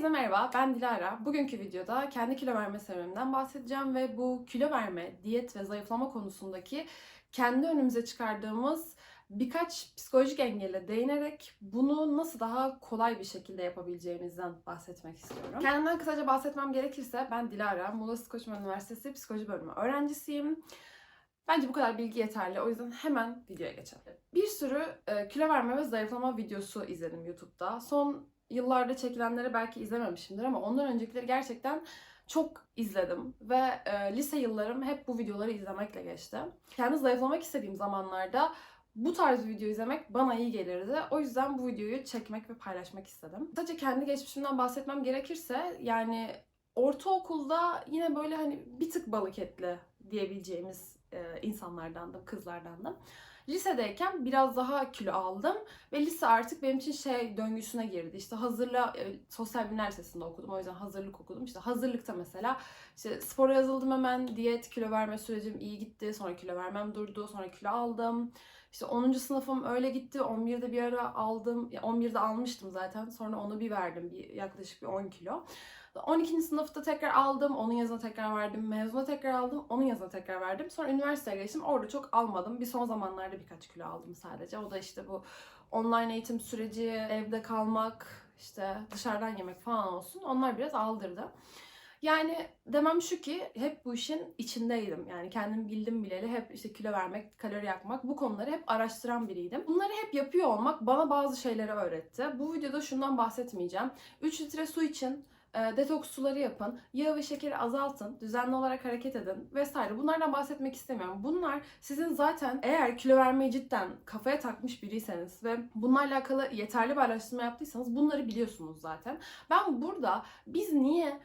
Herkese merhaba, ben Dilara. Bugünkü videoda kendi kilo verme serüvenimden bahsedeceğim ve bu kilo verme, diyet ve zayıflama konusundaki kendi önümüze çıkardığımız birkaç psikolojik engele değinerek bunu nasıl daha kolay bir şekilde yapabileceğimizden bahsetmek istiyorum. Kendimden kısaca bahsetmem gerekirse ben Dilara, Muğla Koçman Üniversitesi Psikoloji Bölümü öğrencisiyim. Bence bu kadar bilgi yeterli. O yüzden hemen videoya geçelim. Bir sürü e, kilo verme ve zayıflama videosu izledim YouTube'da. Son yıllarda çekilenleri belki izlememişimdir ama ondan öncekileri gerçekten çok izledim ve e, lise yıllarım hep bu videoları izlemekle geçti. Kendi zayıflamak istediğim zamanlarda bu tarz video izlemek bana iyi gelirdi. O yüzden bu videoyu çekmek ve paylaşmak istedim. Sadece kendi geçmişimden bahsetmem gerekirse yani ortaokulda yine böyle hani bir tık balık etli diyebileceğimiz insanlardandım, kızlardandım. Lisedeyken biraz daha kilo aldım ve lise artık benim için şey döngüsüne girdi. İşte hazırla e, sosyal bilimler lisesinde okudum. O yüzden hazırlık okudum. İşte hazırlıkta mesela işte spora yazıldım hemen. Diyet, kilo verme sürecim iyi gitti. Sonra kilo vermem durdu. Sonra kilo aldım. İşte 10. sınıfım öyle gitti. 11'de bir ara aldım. Ya 11'de almıştım zaten. Sonra onu bir verdim. Bir, yaklaşık bir 10 kilo. 12. sınıfta tekrar aldım. Onun yazına tekrar verdim. Mezuna tekrar aldım. Onun yazına tekrar verdim. Sonra üniversiteye geçtim. Orada çok almadım. Bir son zamanlarda birkaç kilo aldım sadece. O da işte bu online eğitim süreci, evde kalmak, işte dışarıdan yemek falan olsun. Onlar biraz aldırdı. Yani demem şu ki hep bu işin içindeydim. Yani kendim bildim bileli hep işte kilo vermek, kalori yakmak bu konuları hep araştıran biriydim. Bunları hep yapıyor olmak bana bazı şeyleri öğretti. Bu videoda şundan bahsetmeyeceğim. 3 litre su için e, detoks suları yapın, yağ ve şekeri azaltın, düzenli olarak hareket edin vesaire. Bunlardan bahsetmek istemiyorum. Bunlar sizin zaten eğer kilo vermeyi cidden kafaya takmış biriyseniz ve bununla alakalı yeterli bir araştırma yaptıysanız bunları biliyorsunuz zaten. Ben burada biz niye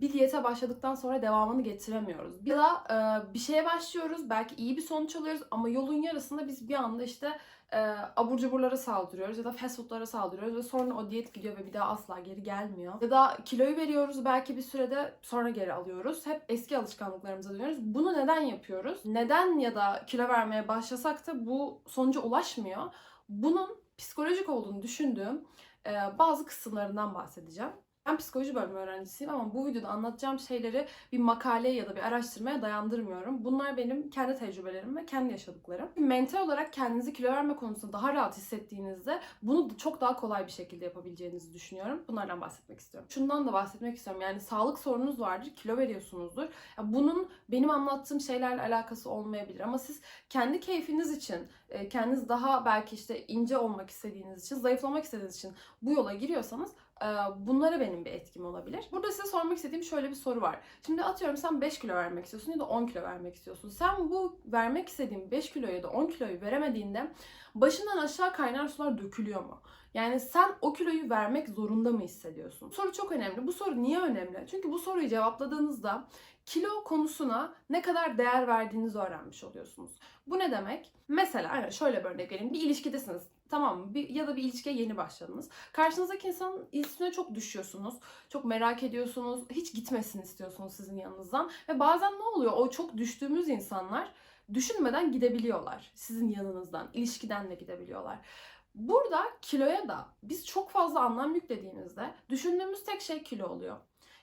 bir diyete başladıktan sonra devamını getiremiyoruz. Ya da e, bir şeye başlıyoruz, belki iyi bir sonuç alıyoruz ama yolun yarısında biz bir anda işte e, abur cuburlara saldırıyoruz ya da fast foodlara saldırıyoruz ve sonra o diyet gidiyor ve bir daha asla geri gelmiyor. Ya da kiloyu veriyoruz belki bir sürede sonra geri alıyoruz. Hep eski alışkanlıklarımıza dönüyoruz. Bunu neden yapıyoruz? Neden ya da kilo vermeye başlasak da bu sonuca ulaşmıyor? Bunun psikolojik olduğunu düşündüğüm e, bazı kısımlarından bahsedeceğim. Ben psikoloji bölümü öğrencisiyim ama bu videoda anlatacağım şeyleri bir makaleye ya da bir araştırmaya dayandırmıyorum. Bunlar benim kendi tecrübelerim ve kendi yaşadıklarım. Mental olarak kendinizi kilo verme konusunda daha rahat hissettiğinizde bunu çok daha kolay bir şekilde yapabileceğinizi düşünüyorum. Bunlardan bahsetmek istiyorum. Şundan da bahsetmek istiyorum. Yani sağlık sorununuz vardır, kilo veriyorsunuzdur. Bunun benim anlattığım şeylerle alakası olmayabilir ama siz kendi keyfiniz için, e, kendiniz daha belki işte ince olmak istediğiniz için, zayıflamak istediğiniz için bu yola giriyorsanız e, bunlara benim bir etkim olabilir. Burada size sormak istediğim şöyle bir soru var. Şimdi atıyorum sen 5 kilo vermek istiyorsun ya da 10 kilo vermek istiyorsun. Sen bu vermek istediğin 5 kiloyu ya da 10 kiloyu veremediğinde başından aşağı kaynar sular dökülüyor mu? Yani sen o kiloyu vermek zorunda mı hissediyorsun? Soru çok önemli. Bu soru niye önemli? Çünkü bu soruyu cevapladığınızda kilo konusuna ne kadar değer verdiğinizi öğrenmiş oluyorsunuz. Bu ne demek? Mesela şöyle bir örnek vereyim. Bir ilişkidesiniz. Tamam mı? Bir, ya da bir ilişkiye yeni başladınız. Karşınızdaki insanın ilişkisine çok düşüyorsunuz. Çok merak ediyorsunuz. Hiç gitmesin istiyorsunuz sizin yanınızdan. Ve bazen ne oluyor? O çok düştüğümüz insanlar düşünmeden gidebiliyorlar. Sizin yanınızdan. ilişkiden de gidebiliyorlar. Burada kiloya da biz çok fazla anlam yüklediğimizde düşündüğümüz tek şey kilo oluyor.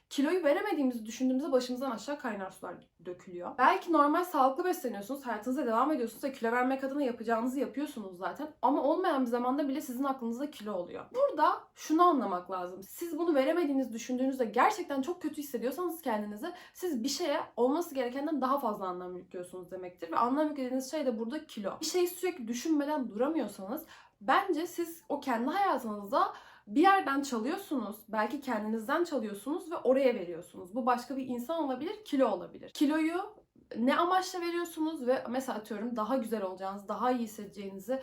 Kiloyu veremediğimizi düşündüğümüzde başımızdan aşağı kaynar sular dökülüyor. Belki normal sağlıklı besleniyorsunuz, hayatınıza devam ediyorsunuz ve kilo vermek adına yapacağınızı yapıyorsunuz zaten. Ama olmayan bir zamanda bile sizin aklınızda kilo oluyor. Burada şunu anlamak lazım. Siz bunu veremediğinizi düşündüğünüzde gerçekten çok kötü hissediyorsanız kendinizi siz bir şeye olması gerekenden daha fazla anlam yüklüyorsunuz demektir. Ve anlam yüklediğiniz şey de burada kilo. Bir şeyi sürekli düşünmeden duramıyorsanız bence siz o kendi hayatınızda bir yerden çalıyorsunuz. Belki kendinizden çalıyorsunuz ve oraya veriyorsunuz. Bu başka bir insan olabilir, kilo olabilir. Kiloyu ne amaçla veriyorsunuz ve mesela atıyorum daha güzel olacağınız, daha iyi hissedeceğinizi,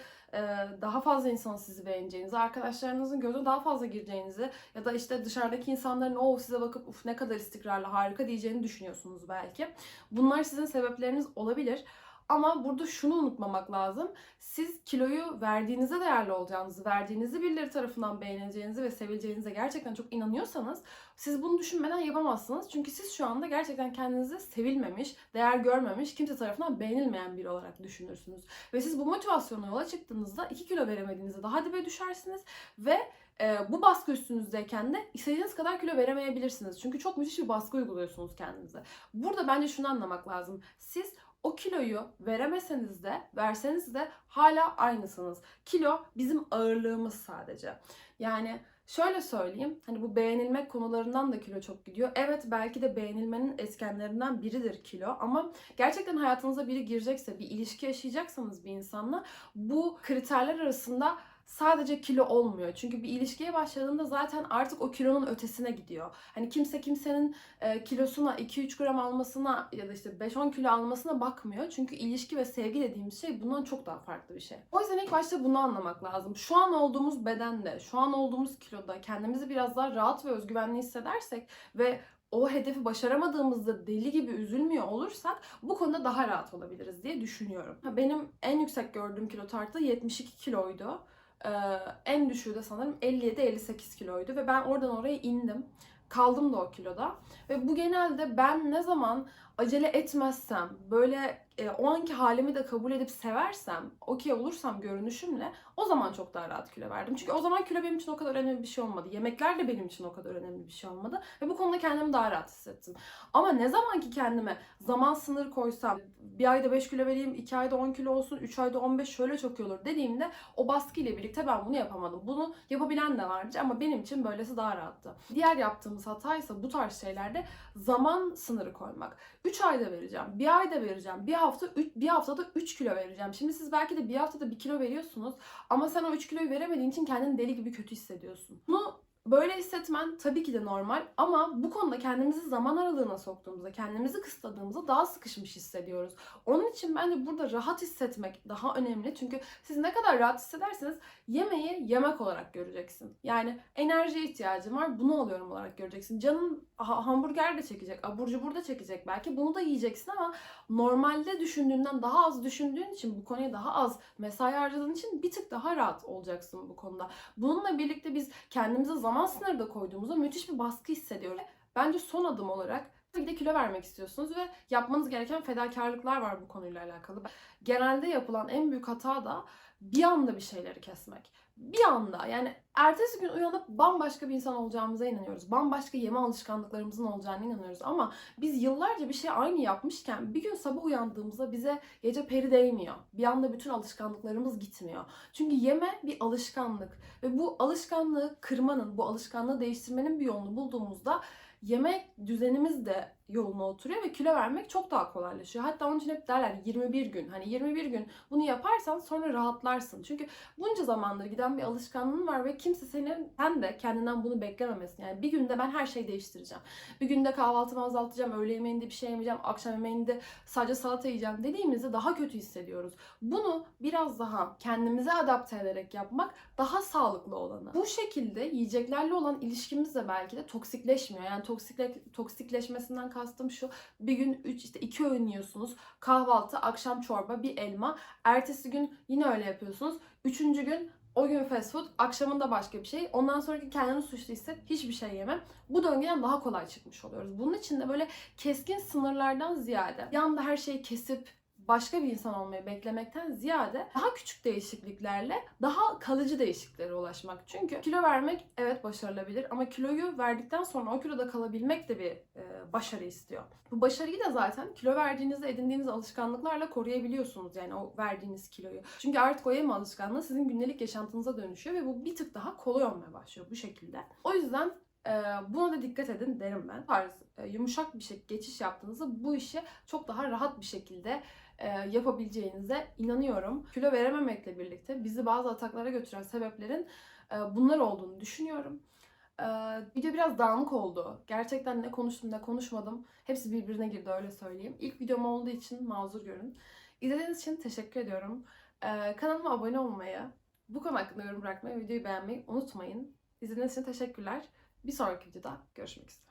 daha fazla insanın sizi beğeneceğinizi, arkadaşlarınızın gözüne daha fazla gireceğinizi ya da işte dışarıdaki insanların o size bakıp uf ne kadar istikrarlı, harika diyeceğini düşünüyorsunuz belki. Bunlar sizin sebepleriniz olabilir. Ama burada şunu unutmamak lazım. Siz kiloyu verdiğinizde değerli olacağınızı, verdiğinizi birileri tarafından beğeneceğinizi ve sevileceğinize gerçekten çok inanıyorsanız siz bunu düşünmeden yapamazsınız. Çünkü siz şu anda gerçekten kendinizi sevilmemiş, değer görmemiş, kimse tarafından beğenilmeyen biri olarak düşünürsünüz. Ve siz bu motivasyonla yola çıktığınızda 2 kilo veremediğinizde daha dibe düşersiniz ve e, bu baskı üstünüzdeyken de istediğiniz kadar kilo veremeyebilirsiniz. Çünkü çok müthiş bir baskı uyguluyorsunuz kendinize. Burada bence şunu anlamak lazım. Siz o kiloyu veremeseniz de verseniz de hala aynısınız. Kilo bizim ağırlığımız sadece. Yani şöyle söyleyeyim. Hani bu beğenilmek konularından da kilo çok gidiyor. Evet belki de beğenilmenin etkenlerinden biridir kilo ama gerçekten hayatınıza biri girecekse, bir ilişki yaşayacaksanız bir insanla bu kriterler arasında sadece kilo olmuyor. Çünkü bir ilişkiye başladığında zaten artık o kilonun ötesine gidiyor. Hani kimse kimsenin e, kilosuna 2-3 gram almasına ya da işte 5-10 kilo almasına bakmıyor. Çünkü ilişki ve sevgi dediğimiz şey bundan çok daha farklı bir şey. O yüzden ilk başta bunu anlamak lazım. Şu an olduğumuz bedende, şu an olduğumuz kiloda kendimizi biraz daha rahat ve özgüvenli hissedersek ve o hedefi başaramadığımızda deli gibi üzülmüyor olursak bu konuda daha rahat olabiliriz diye düşünüyorum. Benim en yüksek gördüğüm kilo tartı 72 kiloydu. Ee, en düşüğü de sanırım 57-58 kiloydu ve ben oradan oraya indim. Kaldım da o kiloda. Ve bu genelde ben ne zaman acele etmezsem, böyle e, o anki halimi de kabul edip seversem, okey olursam görünüşümle o zaman çok daha rahat kilo verdim. Çünkü o zaman kilo benim için o kadar önemli bir şey olmadı. Yemekler de benim için o kadar önemli bir şey olmadı. Ve bu konuda kendimi daha rahat hissettim. Ama ne zaman ki kendime zaman sınırı koysam, bir ayda 5 kilo vereyim, 2 ayda 10 kilo olsun, 3 ayda 15 şöyle çok iyi olur dediğimde o baskı ile birlikte ben bunu yapamadım. Bunu yapabilen de vardı ama benim için böylesi daha rahattı. Diğer yaptığımız hata ise bu tarz şeylerde zaman sınırı koymak. 3 ayda vereceğim, bir ayda vereceğim, bir hafta üç- bir haftada 3 kilo vereceğim. Şimdi siz belki de bir haftada 1 kilo veriyorsunuz ama sen o 3 kiloyu veremediğin için kendini deli gibi kötü hissediyorsun. Bunu Böyle hissetmen tabii ki de normal ama bu konuda kendimizi zaman aralığına soktuğumuzda, kendimizi kısıtladığımızda daha sıkışmış hissediyoruz. Onun için bence burada rahat hissetmek daha önemli. Çünkü siz ne kadar rahat hissederseniz yemeği yemek olarak göreceksin. Yani enerjiye ihtiyacın var, bunu alıyorum olarak göreceksin. Canın ha- hamburger de çekecek, abur cubur da çekecek belki. Bunu da yiyeceksin ama normalde düşündüğünden daha az düşündüğün için, bu konuya daha az mesai harcadığın için bir tık daha rahat olacaksın bu konuda. Bununla birlikte biz kendimize zaman sınırı da koyduğumuzda müthiş bir baskı hissediyoruz. Bence son adım olarak ki de kilo vermek istiyorsunuz ve yapmanız gereken fedakarlıklar var bu konuyla alakalı. Genelde yapılan en büyük hata da bir anda bir şeyleri kesmek. Bir anda yani ertesi gün uyanıp bambaşka bir insan olacağımıza inanıyoruz. Bambaşka yeme alışkanlıklarımızın olacağına inanıyoruz. Ama biz yıllarca bir şey aynı yapmışken bir gün sabah uyandığımızda bize gece peri değmiyor. Bir anda bütün alışkanlıklarımız gitmiyor. Çünkü yeme bir alışkanlık ve bu alışkanlığı kırmanın, bu alışkanlığı değiştirmenin bir yolunu bulduğumuzda yemek düzenimiz de yoluna oturuyor ve kilo vermek çok daha kolaylaşıyor. Hatta onun için hep derler 21 gün. Hani 21 gün bunu yaparsan sonra rahatlarsın. Çünkü bunca zamandır giden bir alışkanlığın var ve kimse senin sen de kendinden bunu beklememesin. Yani bir günde ben her şeyi değiştireceğim. Bir günde kahvaltımı azaltacağım, öğle yemeğinde bir şey yemeyeceğim, akşam yemeğinde sadece salata yiyeceğim dediğimizde daha kötü hissediyoruz. Bunu biraz daha kendimize adapte ederek yapmak daha sağlıklı olanı. Bu şekilde yiyeceklerle olan ilişkimiz de belki de toksikleşmiyor. Yani toksikle, toksikleşmesinden kastım şu. Bir gün 3 işte 2 öğün yiyorsunuz. Kahvaltı, akşam çorba, bir elma. Ertesi gün yine öyle yapıyorsunuz. Üçüncü gün o gün fast food, akşamında başka bir şey. Ondan sonraki kendini suçlu hisset, hiçbir şey yemem. Bu döngüden daha kolay çıkmış oluyoruz. Bunun için de böyle keskin sınırlardan ziyade bir anda her şeyi kesip başka bir insan olmayı beklemekten ziyade daha küçük değişikliklerle daha kalıcı değişikliklere ulaşmak. Çünkü kilo vermek evet başarılabilir ama kiloyu verdikten sonra o kiloda kalabilmek de bir e, başarı istiyor. Bu başarıyı da zaten kilo verdiğinizde edindiğiniz alışkanlıklarla koruyabiliyorsunuz yani o verdiğiniz kiloyu. Çünkü artık o yeme alışkanlığı sizin gündelik yaşantınıza dönüşüyor ve bu bir tık daha kolay olmaya başlıyor bu şekilde. O yüzden ee, buna da dikkat edin derim ben. Tarz e, yumuşak bir şey geçiş yaptığınızda bu işi çok daha rahat bir şekilde e, yapabileceğinize inanıyorum. Kilo verememekle birlikte bizi bazı ataklara götüren sebeplerin e, bunlar olduğunu düşünüyorum. E, video biraz dağınık oldu. Gerçekten ne konuştum ne konuşmadım. Hepsi birbirine girdi öyle söyleyeyim. İlk videom olduğu için mazur görün. İzlediğiniz için teşekkür ediyorum. E, kanalıma abone olmayı, bu konu hakkında yorum bırakmayı, videoyu beğenmeyi unutmayın. İzlediğiniz için teşekkürler. Bir sonraki videoda görüşmek üzere.